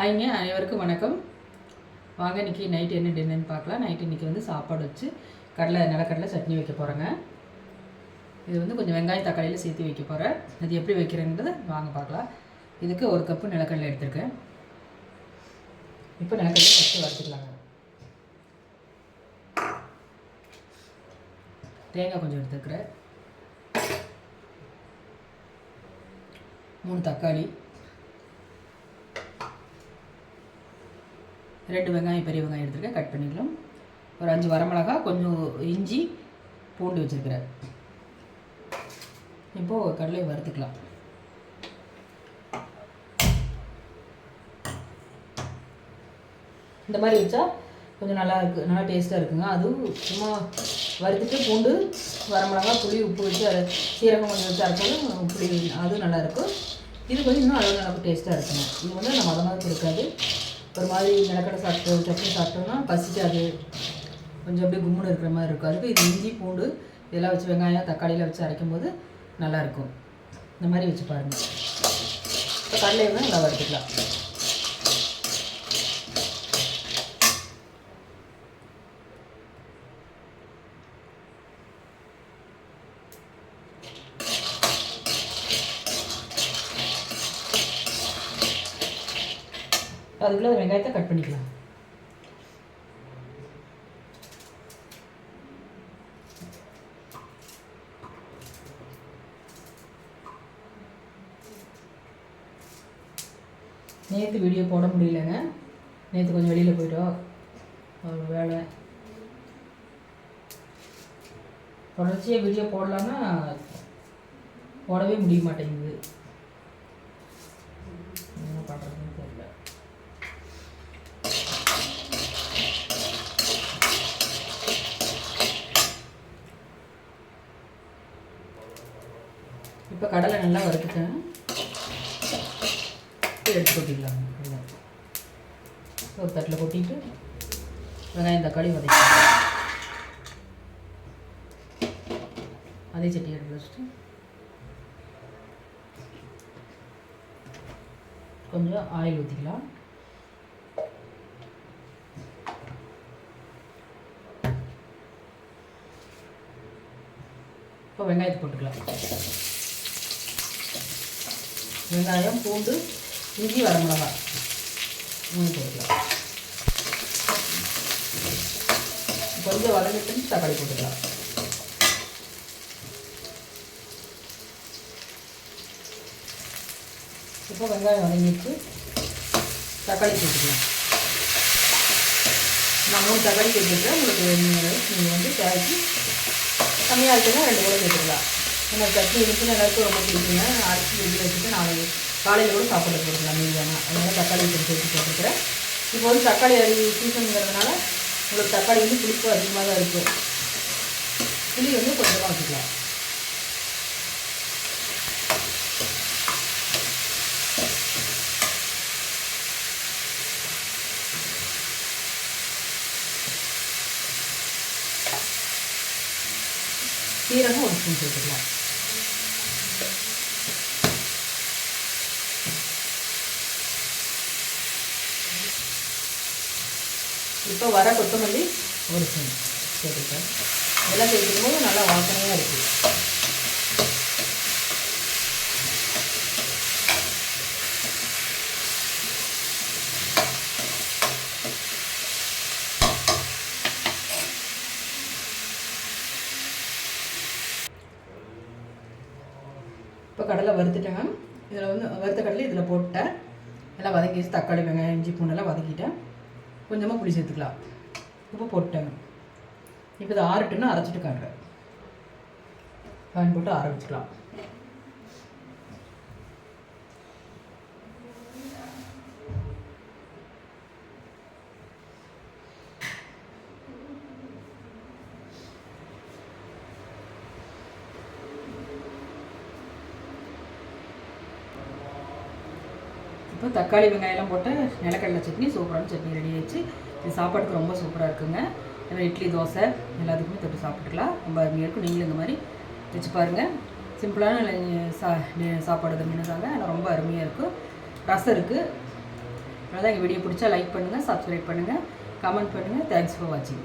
ஹாய்ங்க அனைவருக்கும் வணக்கம். வாங்க இன்றைக்கி நைட் என்ன டின்னர்னு பார்க்கலாம். நைட் இன்றைக்கி வந்து சாப்பாடு வச்சு கடலை நிலக்கடலை சட்னி வைக்க போகிறேங்க இது வந்து கொஞ்சம் வெங்காயம் தக்காளியில் சேர்த்து வைக்க போகிறேன் அது எப்படி வைக்கிறேங்கிறது வாங்க பார்க்கலாம். இதுக்கு ஒரு கப்பு நிலக்கடலை எடுத்திருக்கேன். இப்போ நிலக்கடலை ஃபஸ்ட்டு வறுத்துக்கலாங்க. தேங்காய் கொஞ்சம் எடுத்துக்கிறேன். மூணு தக்காளி. ரெண்டு வெங்காயம் பெரிய வெங்காயம் எடுத்துருக்கேன். கட் பண்ணிக்கலாம். ஒரு அஞ்சு வரமிளகா கொஞ்சம் இஞ்சி பூண்டு வச்சுருக்கிறேன். இப்போது கடலையை வறுத்துக்கலாம். இந்த மாதிரி வச்சா கொஞ்சம் நல்லா இருக்குது நல்லா டேஸ்ட்டாக இருக்குங்க. அதுவும் சும்மா வறுத்துட்டு பூண்டு வரமிளகா புளி உப்பு வச்சு அதை சீரகம் கொஞ்சம் வச்சு அரைச்சாலும் புளி அதுவும் நல்லா இருக்கும். இது கொஞ்சம் இன்னும் அளவு நல்லா டேஸ்ட்டாக இருக்குங்க. இது வந்து நம்ம மதமாக இருக்காது. ஒரு மாதிரி நிலக்கடை சாப்பிட்டோம் சட்னி சாப்பிட்டோம்னா பசிக்காது கொஞ்சம் அப்படியே கும்முன்னு இருக்கிற மாதிரி இருக்கும். அதுக்கு இது இஞ்சி பூண்டு இதெல்லாம் வச்சு வெங்காயம் தக்காளியில் வச்சு அரைக்கும் போது நல்லாயிருக்கும் இந்த மாதிரி வச்சு பாருங்கள் இப்போ கடலையை வந்து நல்லா வறுத்துக்கலாம். அதுக்குள்ளே வெங்காயத்தை கட் பண்ணிக்கலாம். நேற்று வீடியோ போட முடியலங்க. நேற்று கொஞ்சம் வெளியில் போயிட்டோம். ஒரு வேலை தொடர்ச்சியாக வீடியோ போடலான்னா போடவே முடிய மாட்டேங்குது. இப்போ கடலை நல்லா வறுத்துட்டேன் எடுத்து கொட்டிடலாம். ஒரு தட்டில் கொட்டிட்டு வெங்காயம் தக்காளி வதக்கிக்கலாம் அதே சட்டி எடுத்து வச்சுட்டு கொஞ்சம் ஆயில் ஊற்றிக்கலாம் இப்போ வெங்காயத்தை போட்டுக்கலாம். வெங்காயம் பூண்டு இஞ்சி வரமிளகாய். மூணு போட்டுக்கலாம் கொஞ்சம் வதங்கிட்டு தக்காளி போட்டுக்கலாம். இப்போ வெங்காயம் வதங்கிட்டு தக்காளி போட்டுக்கலாம். நான் மூணு தக்காளி சேர்த்துருக்கேன் உங்களுக்கு நீங்கள் நீங்கள் வந்து தேவைக்கு கம்மியாக இருக்குன்னா ரெண்டு கூட சேர்த்துக்கலாம் ஏன்னா சட்னி இருக்குன்னு எல்லாருக்கும் ரொம்ப பிடிக்குங்க அரைச்சி வெளியில் வச்சுட்டு காலையில் கூட சாப்பாடு போட்டுக்கலாம் மீதியான அதனால் தக்காளி கொஞ்சம் சேர்த்து போட்டுக்கிறேன். இப்போ வந்து தக்காளி அரி சீசனுங்கிறதுனால உங்களுக்கு தக்காளி வந்து புளிப்பு அதிகமாக தான் இருக்கும். புளி வந்து கொஞ்சமாக வச்சுக்கலாம் சீரகம் ஒரு ஸ்பூன் சேர்த்துக்கலாம். இப்போ வர கொத்தமல்லி. ஒரு ஸ்பூன் சேர்த்துக்கிறேன் இதெல்லாம் சேர்த்துக்கும் போது நல்லா வாசனையாக இருக்குது இப்போ கடலை வறுத்துட்டேங்க இதில் வந்து வறுத்த கடலை இதில் போட்டேன் எல்லாம் வதக்கி தக்காளி வெங்காயம் இஞ்சி பூண்டெல்லாம் வதக்கிட்டேன். கொஞ்சமாக புளி சேர்த்துக்கலாம். உப்பு போட்டேன். இப்போ இதை ஆறட்டுன்னு அரைச்சிட்டு காட்டுறேன். ஃபேன் போட்டு ஆற வச்சுக்கலாம். இப்போ தக்காளி வெங்காயம்லாம் போட்டு நிலக்கடலை சட்னி சூப்பரான சட்னி ரெடி ஆயிடுச்சு. இது சாப்பாட்டுக்கு ரொம்ப சூப்பராக இருக்குங்க. ஏன்னா இட்லி தோசை எல்லாத்துக்குமே தொட்டு சாப்பிட்டுக்கலாம். ரொம்ப அருமையாக இருக்கும் நீங்களும் இந்த மாதிரி வச்சு பாருங்கள் சிம்பிளான சா சாப்பாடு தான் மீனதாங்க ஆனால் ரொம்ப அருமையாக இருக்கும் ரசம் இருக்குது அதனால் எங்கள் வீடியோ பிடிச்சா லைக் பண்ணுங்கள் சப்ஸ்கிரைப் பண்ணுங்கள் கமெண்ட் பண்ணுங்கள் தேங்க்ஸ் ஃபார் வாட்சிங்